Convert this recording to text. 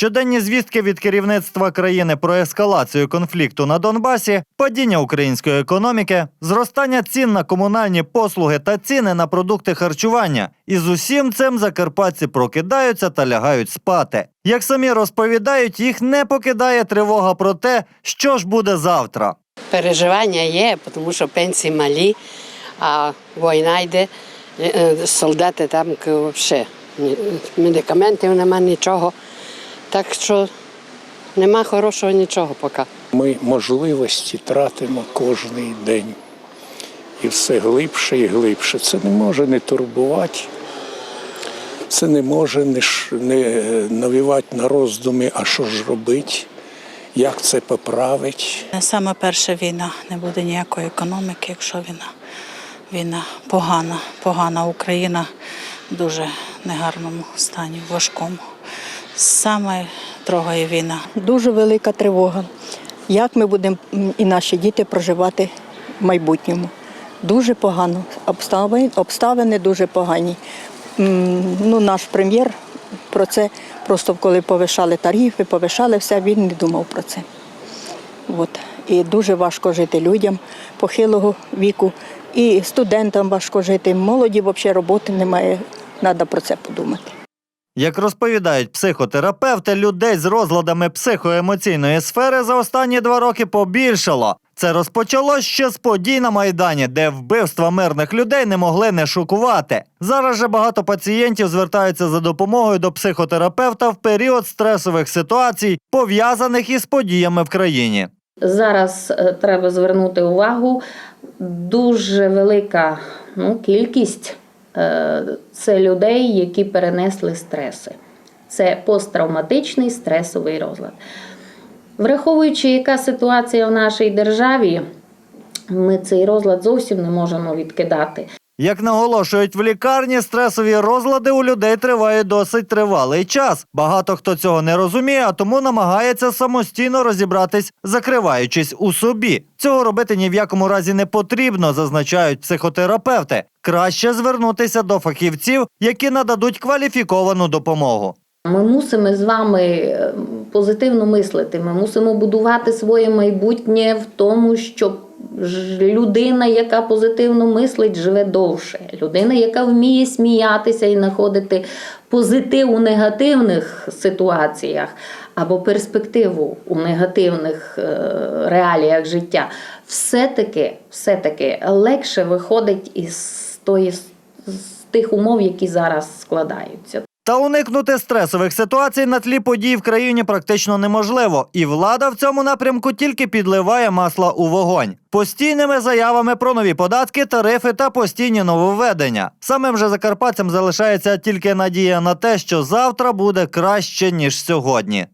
Щоденні звістки від керівництва країни про ескалацію конфлікту на Донбасі, падіння української економіки, зростання цін на комунальні послуги та ціни на продукти харчування. І з усім цим закарпатці прокидаються та лягають спати. Як самі розповідають, їх не покидає тривога про те, що ж буде завтра. Переживання є, тому що пенсії малі, а війна йде, е, е, солдати там взагалі медикаментів нема нічого. Так що нема хорошого нічого поки. Ми можливості тратимо кожний день. І все глибше і глибше. Це не може не турбувати. Це не може не, ш- не е, навівати на роздуми, а що ж робити, як це поправити. Саме перша війна не буде ніякої економіки, якщо війна. Війна погана, погана Україна в дуже негарному стані, важкому. Саме трогає війна. дуже велика тривога. Як ми будемо і наші діти проживати в майбутньому? Дуже погано. Обставини, обставини дуже погані. Ну, наш прем'єр про це просто коли повишали тарифи, повишали все, він не думав про це. От. І дуже важко жити людям похилого віку, і студентам важко жити. Молоді взагалі роботи немає. Треба про це подумати. Як розповідають психотерапевти, людей з розладами психоемоційної сфери за останні два роки побільшало. Це розпочалось ще з подій на Майдані, де вбивства мирних людей не могли не шокувати. Зараз же багато пацієнтів звертаються за допомогою до психотерапевта в період стресових ситуацій, пов'язаних із подіями в країні. Зараз е, треба звернути увагу. Дуже велика ну, кількість це людей, які перенесли стреси. Це посттравматичний стресовий розлад. Враховуючи, яка ситуація в нашій державі, ми цей розлад зовсім не можемо відкидати. Як наголошують в лікарні, стресові розлади у людей тривають досить тривалий час. Багато хто цього не розуміє, а тому намагається самостійно розібратись, закриваючись у собі. Цього робити ні в якому разі не потрібно, зазначають психотерапевти. Краще звернутися до фахівців, які нададуть кваліфіковану допомогу. Ми мусимо з вами е, позитивно мислити. Ми мусимо будувати своє майбутнє в тому, що ж- людина, яка позитивно мислить, живе довше. Людина, яка вміє сміятися і знаходити позитив у негативних ситуаціях або перспективу у негативних е, реаліях життя, все-таки, все-таки легше виходить із тої з тих умов, які зараз складаються. Та уникнути стресових ситуацій на тлі подій в країні практично неможливо, і влада в цьому напрямку тільки підливає масла у вогонь постійними заявами про нові податки, тарифи та постійні нововведення. Самим же закарпатцям залишається тільки надія на те, що завтра буде краще ніж сьогодні.